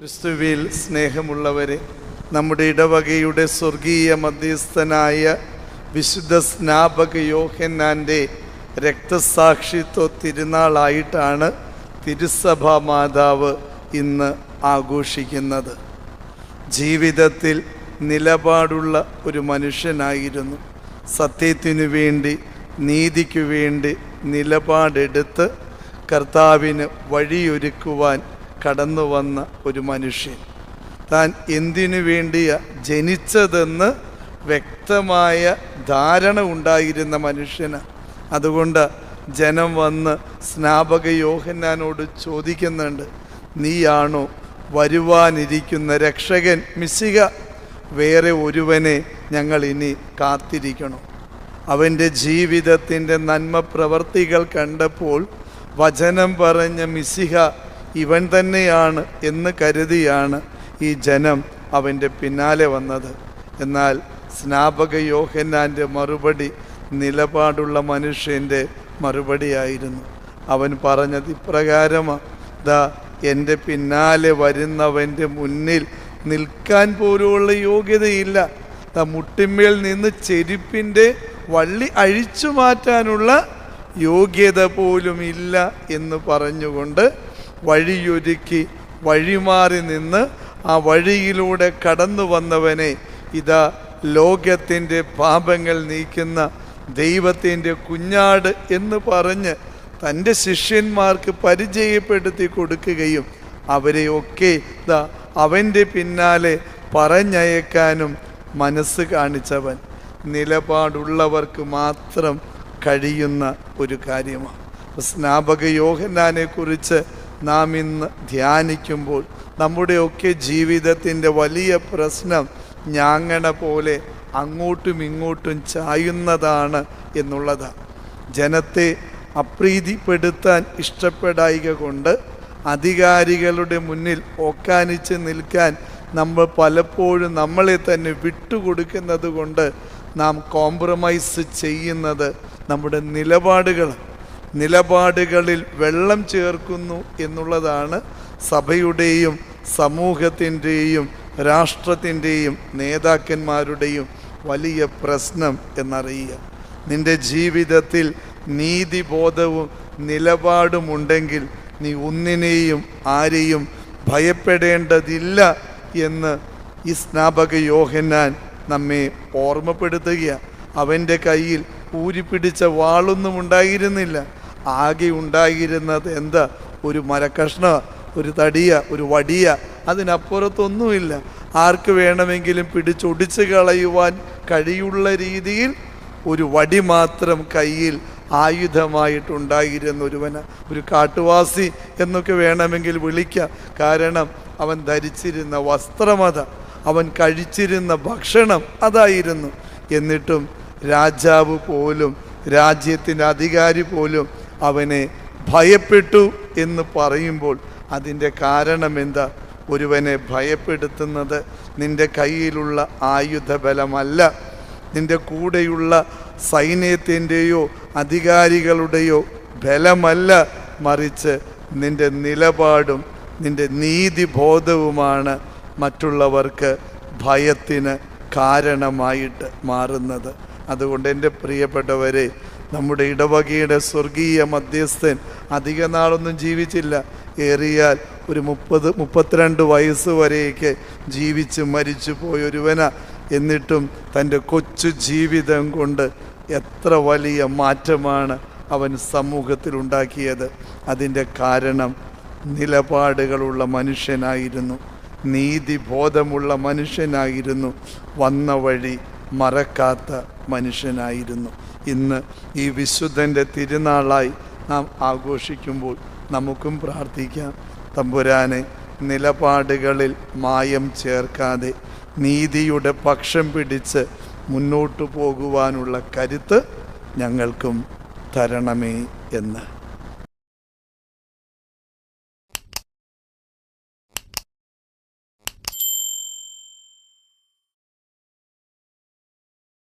ക്രിസ്തുവിൽ സ്നേഹമുള്ളവരെ നമ്മുടെ ഇടവകയുടെ സ്വർഗീയ മധ്യസ്ഥനായ വിശുദ്ധ സ്നാപക യോഹന്നാന്റെ രക്തസാക്ഷിത്വ തിരുനാളായിട്ടാണ് തിരുസഭാ മാതാവ് ഇന്ന് ആഘോഷിക്കുന്നത്. ജീവിതത്തിൽ നിലപാടുള്ള ഒരു മനുഷ്യനായിരുന്നു. സത്യത്തിനു വേണ്ടി നീതിക്കു വേണ്ടി നിലപാടെടുത്ത് കർത്താവിന് വഴിയൊരുക്കുവാൻ കടന്നു വന്ന ഒരു മനുഷ്യൻ. താൻ എന്തിനു വേണ്ടിയാ ജനിച്ചതെന്ന് വ്യക്തമായ ധാരണ ഉണ്ടായിരുന്ന മനുഷ്യന്. അതുകൊണ്ട് ജനം വന്ന് സ്നാപക യോഹന്നാനോട് ചോദിക്കുന്നുണ്ട് നീയാണോ വരുവാനിരിക്കുന്ന രക്ഷകൻ മിശിക? വേറെ ഒരുവനെ ഞങ്ങൾ ഇനി കാത്തിരിക്കണം? അവന്റെ ജീവിതത്തിന്റെ നന്മ പ്രവർത്തികൾ കണ്ടപ്പോൾ വചനം പറഞ്ഞ മിശിഹ ഇവൻ തന്നെയാണ് എന്ന് കരുതിയാണ് ഈ ജനം അവന്റെ പിന്നാലെ വന്നത്. എന്നാൽ സ്നാപക യോഹന്നാന്റെ മറുപടി നിലപാടുള്ള മനുഷ്യന്റെ മറുപടിയായിരുന്നു. അവൻ പറഞ്ഞത് ഇപ്രകാരമാണ് ദാ എന്റെ പിന്നാലെ വരുന്നവന്റെ മുന്നിൽ നിൽക്കാൻ പോലുള്ള യോഗ്യതയില്ല. ദാ മുട്ടിന്മേൽ നിന്ന് ചെരുപ്പിന്റെ വള്ളി അഴിച്ചു മാറ്റാനുള്ള യോഗ്യത പോലും ഇല്ല എന്ന് പറഞ്ഞുകൊണ്ട് വഴിയൊരുക്കി വഴിമാറി നിന്ന് ആ വഴിയിലൂടെ കടന്നു വന്നവനെ ഇതാ ലോകത്തിന്റെ പാപങ്ങൾ നീക്കുന്ന ദൈവത്തിന്റെ കുഞ്ഞാട് എന്ന് പറഞ്ഞ് തന്റെ ശിഷ്യന്മാർക്ക് പരിചയപ്പെടുത്തി കൊടുക്കുകയും അവരെയൊക്കെ ഇതാ അവന്റെ പിന്നാലെ പറഞ്ഞയക്കാനും മനസ്സ് കാണിച്ചവൻ. നിലപാടുള്ളവർക്ക് മാത്രം കഴിയുന്ന ഒരു കാര്യമാണ്. സ്നാപക യോഹന്നാനെ കുറിച്ച് നാം ഇന്ന് ധ്യാനിക്കുമ്പോൾ നമ്മുടെയൊക്കെ ജീവിതത്തിന്റെ വലിയ പ്രശ്നം ഞാങ്ങണ പോലെ അങ്ങോട്ടും ഇങ്ങോട്ടും ചായുന്നതാണ് എന്നുള്ളതാണ് ജനത്തെ അപ്രീതിപ്പെടുത്താൻ ഇഷ്ടപ്പെടായിക കൊണ്ട് അധികാരികളുടെ മുന്നിൽ ഓക്കാനിച്ച് നിൽക്കാൻ നമ്മൾ പലപ്പോഴും നമ്മളെ തന്നെ വിട്ടുകൊടുക്കുന്നത് കൊണ്ട് നാം കോംപ്രമൈസ് ചെയ്യുന്നത് നമ്മുടെ നിലപാടുകൾ നിലപാടുകളിൽ വെള്ളം ചേർക്കുന്നു എന്നുള്ളതാണ് സഭയുടെയും സമൂഹത്തിന്റെയും രാഷ്ട്രത്തിന്റെയും നേതാക്കന്മാരുടെയും വലിയ പ്രശ്നം എന്നറിയുക. നിന്റെ ജീവിതത്തിൽ നീതിബോധവും നിലപാടുമുണ്ടെങ്കിൽ നീ ഒന്നിനെയും ആരെയും ഭയപ്പെടേണ്ടതില്ല എന്ന് ഈ സ്നാപക യോഹന്നാൻ നമ്മെ ഓർമ്മപ്പെടുത്തുകയാണ്. അവന്റെ കയ്യിൽ ഊരിപ്പിടിച്ച വാളൊന്നും ഉണ്ടായിരുന്നില്ല. ആകെ ഉണ്ടായിരുന്നത് എന്താ? ഒരു മരക്കഷ്ണ ഒരു തടിയ ഒരു വടിയ. അതിനപ്പുറത്തൊന്നുമില്ല. ആർക്ക് വേണമെങ്കിലും പിടിച്ചൊടിച്ച് കളയുവാൻ കഴിയുള്ള രീതിയിൽ ഒരു വടി മാത്രം കയ്യിൽ ആയുധമായിട്ടുണ്ടായിരുന്ന ഒരുവന്. ഒരു കാട്ടുവാസി എന്നൊക്കെ വേണമെങ്കിൽ വിളിക്കാം. കാരണം അവൻ ധരിച്ചിരുന്ന വസ്ത്രമത അവൻ കഴിച്ചിരുന്ന ഭക്ഷണം അതായിരുന്നു. എന്നിട്ടും രാജാവ് പോലും രാജ്യത്തിന്റെ അധികാരി പോലും അവനെ ഭയപ്പെട്ടു എന്ന് പറയുമ്പോൾ അതിന്റെ കാരണം എന്താ ഒരുവനെ ഭയപ്പെടുത്തുന്നത് നിന്റെ കയ്യിലുള്ള ആയുധബലമല്ല. നിന്റെ കൂടെയുള്ള സൈന്യത്തിന്റെയോ അധികാരികളുടെയോ ബലമല്ല. മറിച്ച് നിന്റെ നിലപാടും നിന്റെ നീതിബോധവുമാണ് മറ്റുള്ളവർക്ക് ഭയത്തിന് കാരണമായിട്ട് മാറുന്നത്. അതുകൊണ്ട് എന്റെ പ്രിയപ്പെട്ടവരെ നമ്മുടെ ഇടവകയുടെ സ്വർഗീയ മധ്യസ്ഥൻ അധിക നാളൊന്നും ജീവിച്ചില്ല. ഏറിയാൽ ഒരു മുപ്പത് മുപ്പത്തിരണ്ട് വയസ്സ് വരെയൊക്കെ ജീവിച്ച് മരിച്ചു പോയൊരുവന എന്നിട്ടും തന്റെ കൊച്ചു ജീവിതം കൊണ്ട് എത്ര വലിയ മാറ്റമാണ് അവൻ സമൂഹത്തിൽ ഉണ്ടാക്കിയത്. അതിന്റെ കാരണം നിലപാടുകളുള്ള മനുഷ്യനായിരുന്നു. നീതിബോധമുള്ള മനുഷ്യനായിരുന്നു. വന്ന വഴി മറക്കാത്ത മനുഷ്യനായിരുന്നു. ഇന്ന് ഈ വിശുദ്ധന്റെ തിരുനാളായി നാം ആഘോഷിക്കുമ്പോൾ നമുക്കും പ്രാർത്ഥിക്കാം. തമ്പുരാനെ നിലപാടുകളിൽ മായം ചേർക്കാതെ നീതിയുടെ പക്ഷം പിടിച്ച് മുന്നോട്ടു പോകുവാനുള്ള കരുത്ത് ഞങ്ങൾക്കും തരണമേ എന്ന്.